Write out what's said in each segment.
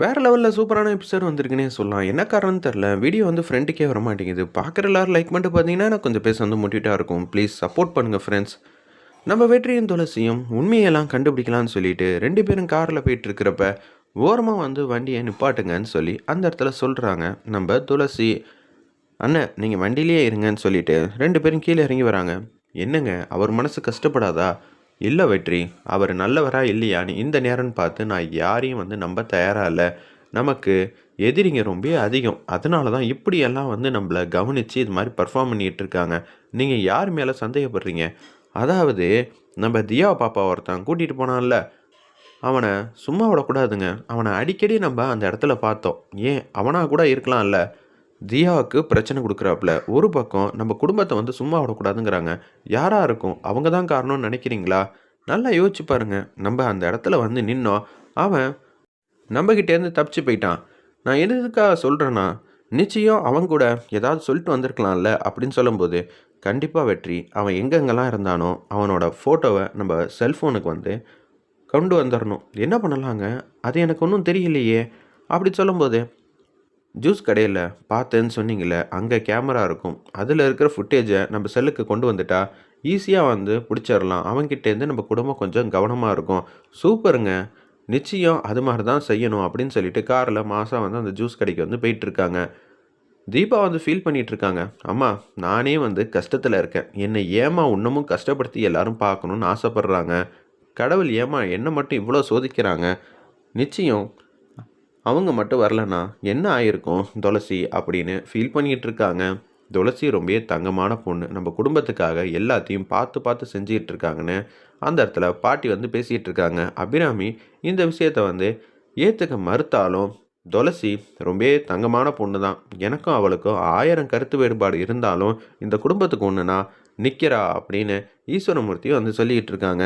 வேறு லெவலில் சூப்பரான எபிசோட் வந்திருக்குன்னே சொல்லலாம். என்ன காரணம்னு தெரில வீடியோ வந்து ஃப்ரெண்டுக்கே வர மாட்டேங்குது பார்க்குற எல்லாரும் லைக் பண்ணிட்டு பார்த்தீங்கன்னா எனக்கு கொஞ்சம் பேச வந்து முட்டிட்டாக இருக்கும். ப்ளீஸ் சப்போர்ட் பண்ணுங்கள் ஃப்ரெண்ட்ஸ் நம்ம வெற்றியும் துளசியும் உண்மையெல்லாம் கண்டுபிடிக்கலாம்னு சொல்லிட்டு ரெண்டு பேரும் காரில் போயிட்டு இருக்கிறப்ப ஓரமாக வந்து வண்டியை நிப்பாட்டுங்கன்னு சொல்லி அந்த இடத்துல சொல்கிறாங்க நம்ம துளசி அண்ணன் நீங்கள் வண்டியிலேயே இருங்கன்னு சொல்லிட்டு ரெண்டு பேரும் கீழே இறங்கி வராங்க. என்னங்க அவர் மனசு கஷ்டப்படாதா? இல்லை வெற்றி அவர் நல்லவரா இல்லையான்னு இந்த நேரம்னு பார்த்து நான் யாரையும் வந்து நம்ப தயாராக இல்லை. நமக்கு எதிரிங்க ரொம்ப அதிகம். அதனால தான் இப்படியெல்லாம் வந்து நம்மளை கவனித்து இது மாதிரி பர்ஃபார்ம் பண்ணிகிட்டு இருக்காங்க. நீங்கள் யார் மேலே சந்தேகப்படுறீங்க? அதாவது நம்ம தியா பாப்பா ஒருத்தன் கூட்டிகிட்டு போனான்ல. அவனை சும்மா விடக்கூடாதுங்க. அவனை அடிக்கடி நம்ம அந்த இடத்துல பார்த்தோம். ஏன்? அவனாக கூட இருக்கலாம்ல. தியாவுக்கு பிரச்சனை கொடுக்குறாப்புல. ஒரு பக்கம் நம்ம குடும்பத்தை வந்து சும்மா விடக்கூடாதுங்கிறாங்க. யாராக இருக்கும்? அவங்க தான் காரணம்னு நினைக்கிறீங்களா? நல்லா யோசிச்சு பாருங்க. நம்ம அந்த இடத்துல வந்து நின்னோம். அவன் நம்மகிட்டேருந்து தப்பிச்சு போயிட்டான். நான் எதுக்காக சொல்கிறேன்னா நிச்சயம் அவன் கூட ஏதாவது சொல்லிட்டு வந்திருக்கலாம்ல அப்படின்னு சொல்லும்போது கண்டிப்பாக வெற்றி. அவன் எங்கெங்கெல்லாம் இருந்தானோ அவனோட ஃபோட்டோவை நம்ம செல்ஃபோனுக்கு வந்து கொண்டு வந்துடணும் என்ன பண்ணலாங்க? அது எனக்கு ஒன்றும் தெரியலையே. அப்படி சொல்லும்போது ஜூஸ் கடையில் பார்த்தேன்னு சொன்னீங்களே அங்கே கேமரா இருக்கும். அதில் இருக்கிற ஃபுட்டேஜை நம்ம செல்லுக்கு கொண்டு வந்துட்டா ஈஸியாக வந்து பிடிச்சிடலாம் அவங்ககிட்டேருந்து நம்ம குடும்பம் கொஞ்சம் கவனமாக இருக்கும். சூப்பருங்க. நிச்சயம் அது மாதிரி தான் செய்யணும் அப்படின்னு சொல்லிட்டு காரில் மாதம் வந்து அந்த ஜூஸ் கடைக்கு வந்து போயிட்டுருக்காங்க. தீபா வந்து ஃபீல் பண்ணிகிட்ருக்காங்க இருக்காங்க அம்மா நானே வந்து கஷ்டத்தில் இருக்கேன். என்னை ஏமா இன்னமும் கஷ்டப்படுத்தி எல்லாரும் பார்க்கணுன்னு ஆசைப்பட்றாங்க? கடவுள் ஏமா என்னை மட்டும் இவ்வளோ சோதிக்கிறாங்க? நிச்சயம் அவங்க மட்டும் வரலனா என்ன ஆயிருக்கும்? துளசி அப்படின்னு ஃபீல் பண்ணிகிட்டு இருக்காங்க. துளசி ரொம்பவே தங்கமான பொண்ணு. நம்ம குடும்பத்துக்காக எல்லாத்தையும் பார்த்து பார்த்து செஞ்சுக்கிட்டு இருக்காங்கன்னு அந்த இடத்துல பாட்டி வந்து பேசிகிட்டு இருக்காங்க. அபிராமி இந்த விஷயத்த வந்து ஏற்றுக்க மறுத்தாலும் துளசி ரொம்பவே தங்கமான பொண்ணு தான் எனக்கும் அவளுக்கும் ஆயிரம் கருத்து வேறுபாடு இருந்தாலும் இந்த குடும்பத்துக்கு ஒன்றுனா நிற்கிறா அப்படின்னு ஈஸ்வரமூர்த்தியும் வந்து சொல்லிக்கிட்டு இருக்காங்க.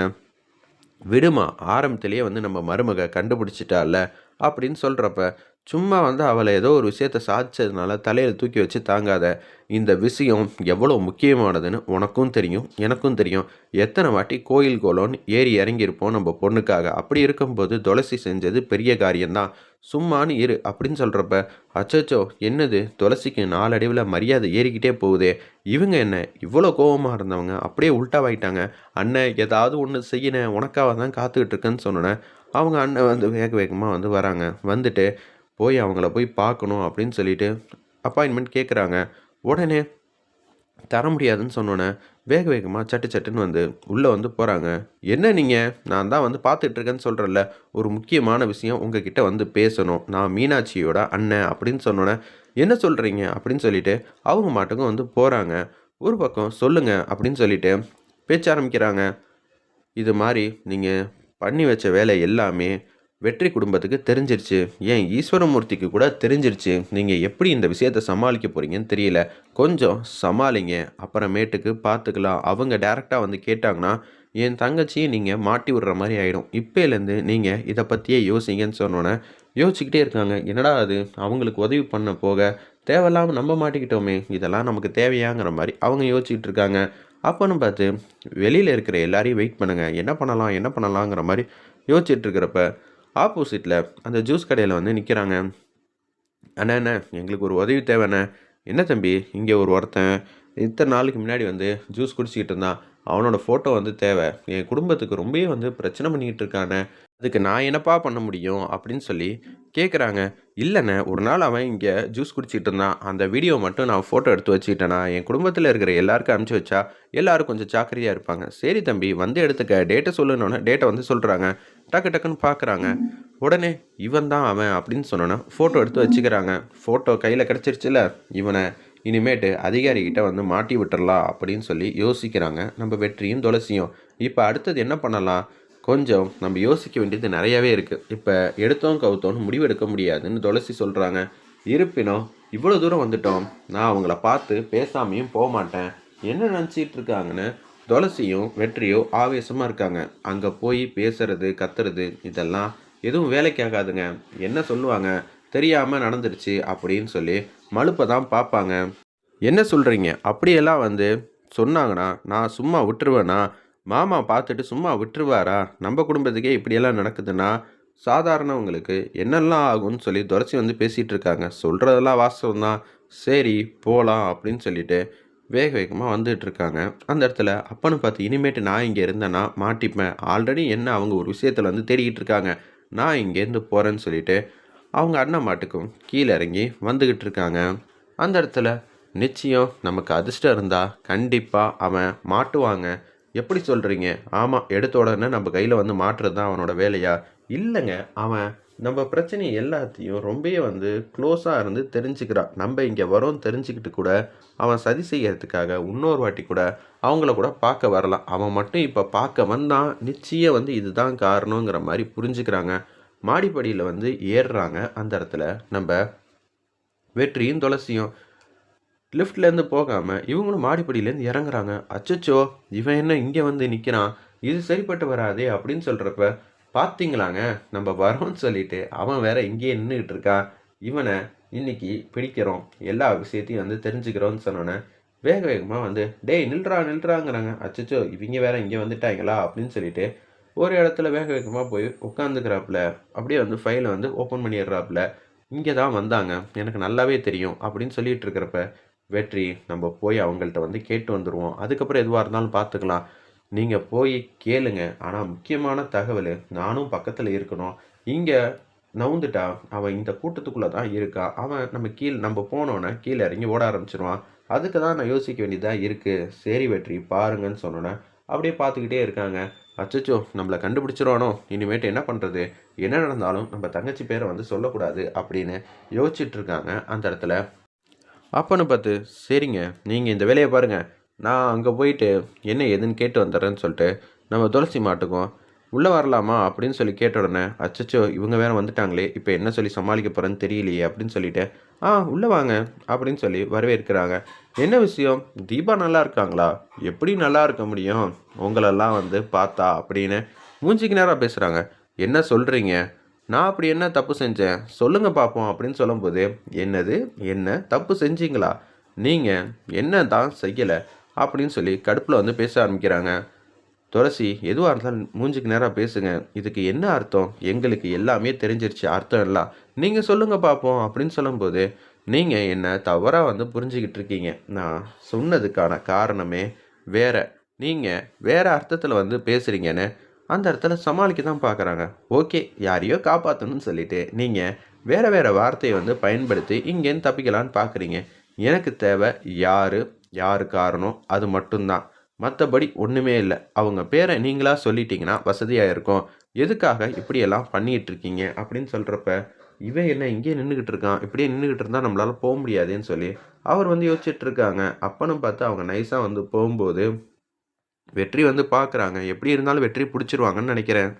விடுமா ஆரம்பத்திலேயே வந்து நம்ம மருமக கண்டுபிடிச்சிட்டால அப்படின்னு சொல்கிறப்ப சும்மா வந்து அவளை ஏதோ ஒரு விஷயத்த சாதிச்சதுனால தலையில் தூக்கி வச்சு தாங்காத இந்த விஷயம் எவ்வளோ முக்கியமானதுன்னு உனக்கும் தெரியும் எனக்கும் தெரியும். எத்தனை வாட்டி கோயில் கோலோன்னு ஏறி இறங்கியிருப்போம் நம்ம பொண்ணுக்காக. அப்படி இருக்கும்போது துளசி செஞ்சது பெரிய காரியம்தான். சும்மானு இரு அப்படின்னு சொல்கிறப்ப அச்சோச்சோ என்னது? துளசிக்கு நாலடைவில் மரியாதை ஏறிக்கிட்டே போகுதே. இவங்க என்ன? இவ்வளோ கோபமாக இருந்தவங்க. அப்படியே உல்ட்டாவாயிட்டாங்க அண்ணன் ஏதாவது ஒன்று செய்யினேன் உனக்காக தான் காத்துக்கிட்டு இருக்கேன்னு சொன்னேன். அவங்க அண்ணன் வந்து வேக வேகமாக வந்து வராங்க. வந்துட்டு போய் அவங்கள போய் பார்க்கணும் அப்படின்னு சொல்லிட்டு அப்பாயின்மெண்ட் கேட்குறாங்க உடனே தர முடியாதுன்னு சொன்னோன்னே வேக வேகமாக சட்டு சட்டுன்னு வந்து உள்ளே வந்து போகிறாங்க என்ன நீங்கள் நான் தான் வந்து பார்த்துட்ருக்கேன்னு சொல்கிறேன்ல ஒரு முக்கியமான விஷயம் உங்ககிட்ட வந்து பேசணும். நான் மீனாட்சியோட அண்ணன் அப்படின்னு சொன்னோன்னே என்ன சொல்கிறீங்க அப்படின்னு சொல்லிட்டு அவங்க மாட்டுக்கும் வந்து போகிறாங்க ஒரு பக்கம் சொல்லுங்கள் அப்படின்னு சொல்லிட்டு பேச்ச ஆரம்பிக்கிறாங்க. இது மாதிரி நீங்கள் பண்ணி வச்ச வேலை எல்லாமே வெற்றி குடும்பத்துக்கு தெரிஞ்சிருச்சு. ஏன் ஈஸ்வரமூர்த்திக்கு கூட தெரிஞ்சிருச்சு. நீங்கள் எப்படி இந்த விஷயத்தை சமாளிக்க போகிறீங்கன்னு தெரியல. கொஞ்சம் சமாளிங்க. அப்புறமேட்டுக்கு பார்த்துக்கலாம் அவங்க டேரெக்டாக வந்து கேட்டாங்கன்னா என் தங்கச்சியை நீங்கள் மாட்டி விடுற மாதிரி ஆகிடும் இப்போலேருந்து நீங்கள் இதை பற்றியே யோசிங்கன்னு சொன்னோன்னே யோசிச்சுக்கிட்டே இருக்காங்க. என்னடா அது? அவங்களுக்கு உதவி பண்ண போக தேவையில்லாமல் நம்ம மாட்டிக்கிட்டோமே. இதெல்லாம் நமக்கு தேவையாங்கிற மாதிரி அவங்க யோசிச்சுக்கிட்டு இருக்காங்க. அப்போன்னு பார்த்து வெளியில் இருக்கிற எல்லாரையும் வெயிட் பண்ணுங்கள் என்ன பண்ணலாம் என்ன பண்ணலாங்கிற மாதிரி யோசிச்சுட்ருக்கிறப்ப ஆப்போசிட்டில் அந்த ஜூஸ் கடையில் வந்து நிற்கிறாங்க அண்ணா என்ன எங்களுக்கு ஒரு உதவி தேவைண்ணே என்ன தம்பி இங்கே ஒரு ஒருத்தன் இத்தனை நாளுக்கு முன்னாடி வந்து ஜூஸ் குடிச்சிக்கிட்டு இருந்தான். அவனோட ஃபோட்டோ வந்து தேவை. என் குடும்பத்துக்கு ரொம்பவே வந்து பிரச்சனை பண்ணிக்கிட்டு இருக்கானே அதுக்கு நான் என்னப்பா பண்ண முடியும்? அப்படின்னு சொல்லி கேட்குறாங்க இல்லைண்ணே ஒரு நாள் அவன் இங்கே ஜூஸ் குடிச்சிட்டு இருந்தான். அந்த வீடியோ மட்டும் நான் ஃபோட்டோ எடுத்து வச்சுக்கிட்டேன்னா என் குடும்பத்தில் இருக்கிற எல்லாருக்கும் அனுப்பிச்சி வச்சா எல்லோரும் கொஞ்சம் ஜாக்கிரதையாக இருப்பாங்க. சரி தம்பி வந்து எடுத்துக்க. டேட்டை சொல்லணுன்னு டேட்டை வந்து சொல்கிறாங்க டக்கு டக்குன்னு பார்க்குறாங்க உடனே இவன் தான் அவன் அப்படின்னு சொன்னோன்னா ஃபோட்டோ எடுத்து வச்சுக்கிறாங்க. ஃபோட்டோ கையில் கிடச்சிருச்சுல. இவனை இனிமேட்டு அதிகாரிகிட்ட வந்து மாட்டி விட்டுறலாம் அப்படின்னு சொல்லி யோசிக்கிறாங்க. நம்ம வெற்றியும் துளசியும். இப்போ அடுத்தது என்ன பண்ணலாம்? கொஞ்சம் நம்ம யோசிக்க வேண்டியது நிறையாவே இருக்குது இப்போ எடுத்தோம் கவுத்தோன்னு முடிவெடுக்க முடியாதுன்னு துளசி சொல்கிறாங்க இருப்பினும் இவ்வளோ தூரம் வந்துட்டோம். நான் அவங்கள பார்த்து பேசாமையும் போக மாட்டேன். என்ன நினச்சிட்டு இருக்காங்கன்னு துளசியும் வெற்றியும் ஆவேசமாக இருக்காங்க. அங்கே போய் பேசுறது கத்துறது இதெல்லாம் எதுவும் வேலைக்காகாதுங்க. என்ன சொல்லுவாங்க? தெரியாமல் நடந்துருச்சு அப்படின்னு சொல்லி மழுப்பை தான் பார்ப்பாங்க. என்ன சொல்கிறீங்க அப்படியெல்லாம் வந்து சொன்னாங்கன்னா நான் சும்மா விட்டுருவேன்னா மாமா பார்த்துட்டு சும்மா விட்டுருவாரா? நம்ம குடும்பத்துக்கே இப்படியெல்லாம் நடக்குதுன்னா சாதாரணவங்களுக்கு என்னெல்லாம் ஆகும்னு சொல்லி துரசி வந்து பேசிகிட்டு இருக்காங்க சொல்கிறதெல்லாம் வாஸ்தவம் தான் சரி போகலாம் அப்படின்னு சொல்லிட்டு வேக வேகமாக வந்துட்டு இருக்காங்க அந்த இடத்துல அப்பன்னு பார்த்து இனிமேட்டு நான் இங்கே இருந்தேன்னா மாட்டிப்பேன். ஆல்ரெடி என்ன அவங்க ஒரு விஷயத்தில் வந்து தேடிக்கிட்டு இருக்காங்க நான் இங்கேருந்து போகிறேன்னு சொல்லிட்டு அவங்க அண்ணன் மாட்டுக்கும் கீழே இறங்கி வந்துக்கிட்டு இருக்காங்க அந்த இடத்துல நிச்சயம் நமக்கு அதிர்ஷ்டம் இருந்தால் கண்டிப்பாக அவன் மாட்டுவாங்க. எப்படி சொல்கிறீங்க ஆமாம் எடுத்த உடனே நம்ம கையில் வந்து மாற்றுறது தான் அவனோட வேலையா? இல்லைங்க. அவன் நம்ம பிரச்சனை எல்லாத்தையும் ரொம்பவே வந்து க்ளோஸாக இருந்து தெரிஞ்சுக்கிறான். நம்ம இங்கே வரோம் தெரிஞ்சுக்கிட்டு கூட அவன் சதி செய்யறதுக்காக இன்னொரு வாட்டி கூட அவங்கள கூட பார்க்க வரலாம். அவன் மட்டும் இப்போ பார்க்க வந்தான். நிச்சயம் வந்து இதுதான் காரணங்கிற மாதிரி புரிஞ்சுக்கிறாங்க. மாடிப்படியில் வந்து ஏறுறாங்க. அந்த இடத்துல நம்ம வெற்றியும் துளசியும். லிஃப்ட்லேருந்து போகாமல் இவங்களும் மாடிப்படியிலேருந்து இறங்குறாங்க. அச்சச்சோ இவன் என்ன இங்கே வந்து நிற்கிறான் இது சரிப்பட்டு வராதே அப்படின்னு சொல்கிறப்ப பார்த்தீங்களாங்க நம்ம வரோம்னு சொல்லிட்டு அவன் வேற இங்கேயே நின்றுக்கிட்டு இருக்கான் இவனை இன்னைக்கு பிடிக்கிறோம். எல்லா விஷயத்தையும் வந்து தெரிஞ்சுக்கிறோன்னு சொன்னோன்னே வேக வேகமாக வந்து டேய் நில்றா நில்றாங்கிறாங்க. அச்சச்சோ இவங்க வேற இங்கே வந்துட்டாங்களா? அப்படின்னு சொல்லிட்டு ஒரு இடத்துல வேக வேகமாக போய் உட்காந்துக்கிறாப்புல அப்படியே வந்து ஃபைலை வந்து ஓப்பன் பண்ணிடுறாப்புல. இங்கே தான் வந்தாங்க. எனக்கு நல்லாவே தெரியும். அப்படின்னு சொல்லிட்டு இருக்கிறப்ப வெற்றி நம்ம போய் அவங்கள்ட்ட வந்து கேட்டு வந்துடுவோம் அதுக்கப்புறம் எதுவாக இருந்தாலும் பார்த்துக்கலாம் நீங்கள் போய் கேளுங்க. ஆனால் முக்கியமான தகவல் நானும் பக்கத்தில் இருக்கணும். இங்கே நவுந்துட்டா அவன் இந்த கூட்டத்துக்குள்ளே தான் இருக்கா? அவன் நம்ம கீழ் நம்ம போனோன்னே கீழே இறங்கி ஓட ஆரம்பிச்சிருவான். அதுக்கு தான் நான் யோசிக்க வேண்டியதாக இருக்குது சரி வெற்றி பாருங்கன்னு சொன்னோன்னே அப்படியே பார்த்துக்கிட்டே இருக்காங்க. அச்சச்சோ நம்மளை கண்டுபிடிச்சிருவானோ? இனிமேட்டு என்ன பண்ணுறது என்ன நடந்தாலும் நம்ம தங்கச்சி பேரை வந்து சொல்லக்கூடாது அப்படின்னு யோசிச்சுட்டு இருக்காங்க அந்த இடத்துல. அப்பன்னு பார்த்து சரிங்க நீங்கள் இந்த வேலையை பாருங்கள் நான் அங்கே போயிட்டு என்ன ஏதுன்னு கேட்டு வந்துடுறேன்னு சொல்லிட்டு நம்ம துளசி மாட்டுக்கும் உள்ளே வரலாமா? அப்படின்னு சொல்லி கேட்ட உடனே அச்சச்சோ இவங்க வேற வந்துட்டாங்களே இப்போ என்ன சொல்லி சமாளிக்க போகிறேன்னு தெரியலையே அப்படின்னு சொல்லிட்டு ஆ உள்ளே வாங்க அப்படின்னு சொல்லி வரவேற்கிறாங்க. என்ன விஷயம்? தீபா நல்லா இருக்காங்களா? எப்படி நல்லா இருக்க முடியும்? உங்களெல்லாம் வந்து பார்த்தா? அப்படின்னு மூஞ்சிக்கு நேராக பேசுகிறாங்க என்ன சொல்கிறீங்க நான் அப்படி என்ன தப்பு செஞ்சேன்? சொல்லுங்கள் பார்ப்போம் அப்படின்னு சொல்லும்போது என்னது? என்ன? தப்பு செஞ்சீங்களா? நீங்கள் என்ன தான் செய்யலை? அப்படின்னு சொல்லி கடுப்பில் வந்து பேச ஆரம்பிக்கிறாங்க. துளசி எதுவாக இருந்தாலும் மூஞ்சிக்கு நேராக பேசுங்க. இதுக்கு என்ன அர்த்தம்? எங்களுக்கு எல்லாமே தெரிஞ்சிருச்சு. அர்த்தம் எல்லாம் நீங்கள் சொல்லுங்கள் பார்ப்போம் அப்படின்னு சொல்லும்போது நீங்கள் என்ன தவறாக வந்து புரிஞ்சுக்கிட்டு இருக்கீங்க? நான் சொன்னதுக்கான காரணமே வேற. நீங்கள் வேறு அர்த்தத்தில் வந்து பேசுகிறீங்கன்னு அந்த இடத்துல சமாளிக்க தான் பார்க்குறாங்க. ஓகே யாரையோ காப்பாற்றணும்னு சொல்லிட்டு நீங்கள் வேறு வேறு வார்த்தையை வந்து பயன்படுத்தி இங்கேருந்து தப்பிக்கலான்னு பார்க்குறீங்க. எனக்கு தேவை யார் யார் காரணம் அது மட்டும்தான். மற்றபடி ஒன்றுமே இல்லை. அவங்க பேரை நீங்களாக சொல்லிட்டீங்கன்னா வசதியாக இருக்கும். எதுக்காக இப்படியெல்லாம் பண்ணிகிட்ருக்கீங்க அப்படின்னு சொல்கிறப்ப இவன் என்ன இங்கேயே நின்றுக்கிட்டு இருக்கான் இப்படியே நின்றுக்கிட்டு இருந்தால் நம்மளால் போக முடியாதுன்னு சொல்லி அவர் வந்து யோசிச்சுட்டு இருக்காங்க அப்பனும் பார்த்து அவங்க நைஸாக வந்து போகும்போது வெற்றி வந்து பார்க்குறாங்க. எப்படி இருந்தாலும் வெற்றி பிடிச்சிருவாங்கன்னு நினைக்கிறேன்.